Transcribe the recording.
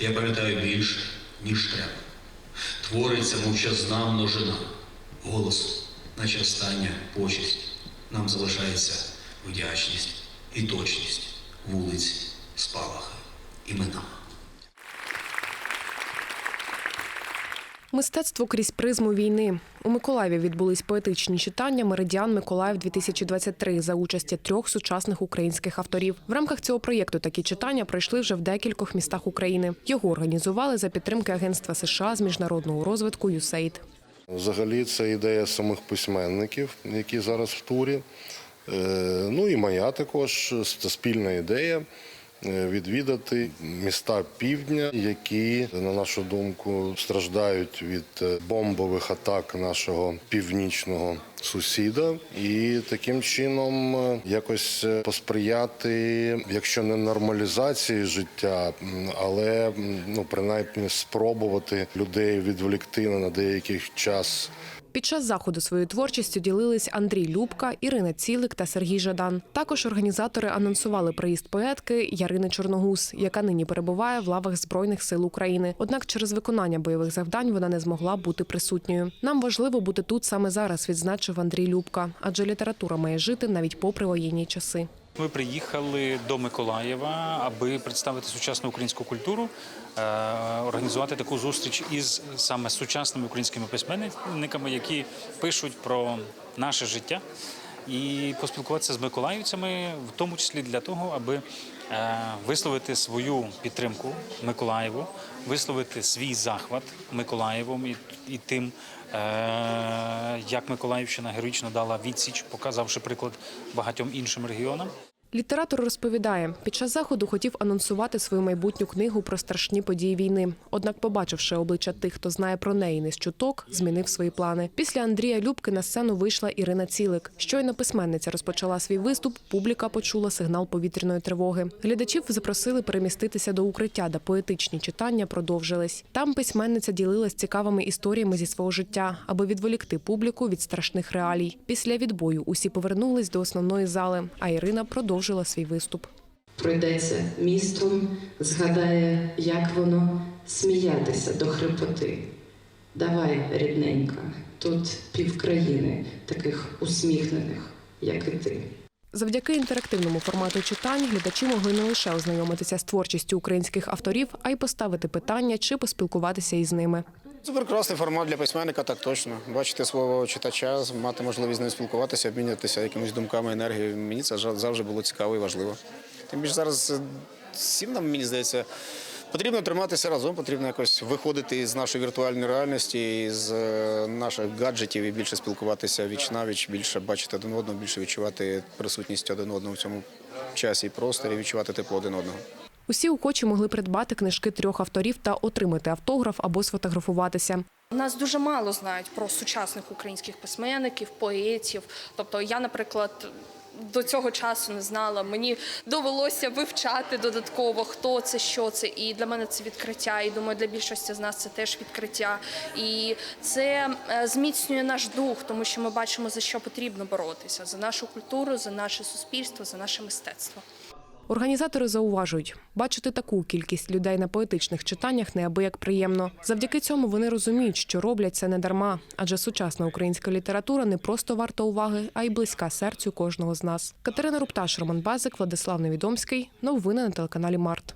Я пам'ятаю більше, ніж треба. Твориться мовчазна множина. Голос, наче остання почесть. Нам залишається вдячність і точність, вулиць, спалахи, імена. Мистецтво крізь призму війни. У Миколаєві відбулись поетичні читання Меридіан Миколаїв 2023 за участі трьох сучасних українських авторів. В рамках цього проєкту такі читання пройшли вже в декількох містах України. Його організували за підтримки Агентства США з міжнародного розвитку USAID. Взагалі, це ідея самих письменників, які зараз в турі. Е, Ну і моя також це спільна ідея відвідати міста півдня, які, на нашу думку, страждають від е, бомбових атак нашого північного сусіда, і таким чином е, якось е, посприяти, якщо не нормалізації життя, але ну принаймні спробувати людей відволікти на деякий час Під час заходу своєю творчістю ділились Андрій Любка, Ірина Цілик та Сергій Жадан. Також організатори анонсували приїзд поетки Ярини Чорногуз, яка нині перебуває в лавах Збройних сил України. Однак через виконання бойових завдань вона не змогла бути присутньою. Нам важливо бути тут саме зараз, відзначив Андрій Любка, адже література має жити навіть попри воєнні часи. Ми приїхали до Миколаєва, аби представити сучасну українську культуру, е, організувати таку зустріч із саме сучасними українськими письменниками, які пишуть про наше життя, і поспілкуватися з миколаївцями, в тому числі для того, аби висловити свою підтримку Миколаєву, висловити свій захват Миколаєвом і, і тим, е, як Миколаївщина героїчно дала відсіч, показавши приклад багатьом іншим регіонам. Літератор розповідає, під час заходу хотів анонсувати свою майбутню книгу про страшні події війни. Однак, побачивши обличчя тих, хто знає про неї не з чуток, змінив свої плани. Після Андрія Любки на сцену вийшла Ірина Цілик. Щойно письменниця розпочала свій виступ. Публіка почула сигнал повітряної тривоги. Глядачів запросили переміститися до укриття, де поетичні читання продовжились. Там письменниця ділилась цікавими історіями зі свого життя, аби відволікти публіку від страшних реалій. Після відбою усі повернулись до основної зали, а Ірина продовжила свій виступ. пройдеться містом, згадає, як воно сміятися до хрипоти. Давай, рідненька, тут півкраїни таких усміхнених, як і ти. Завдяки інтерактивному формату читань глядачі могли не лише ознайомитися з творчістю українських авторів, а й поставити питання чи поспілкуватися із ними. Це прекрасний формат для письменника, так точно. Бачити свого читача, мати можливість з ним спілкуватися, обмінюватися якимись думками, енергією. Мені це завжди було цікаво і важливо. Тим більше зараз е, всім нам, мені здається, потрібно триматися разом, потрібно якось виходити з нашої віртуальної реальності, з наших гаджетів і більше спілкуватися віч навіч, більше бачити один одного, більше відчувати присутність один одного в цьому часі і просторі, відчувати тепло один одного. Усі охочі могли придбати книжки трьох авторів та отримати автограф або сфотографуватися. Нас дуже мало знають про сучасних українських письменників, поетів. Тобто, я, наприклад, до цього часу не знала. Мені довелося вивчати додатково, хто це, що це. І для мене це відкриття. І думаю, для більшості з нас це теж відкриття. І це е, зміцнює наш дух, тому що ми бачимо за що потрібно боротися: за нашу культуру, за наше суспільство, за наше мистецтво. Організатори зауважують, бачити таку кількість людей на поетичних читаннях неабияк приємно. Завдяки цьому вони розуміють, що роблять це не дарма, адже сучасна українська література не просто варта уваги, а й близька серцю кожного з нас. Катерина Рупташ, Роман Базик, Владислав Невідомський. Новини на телеканалі Март.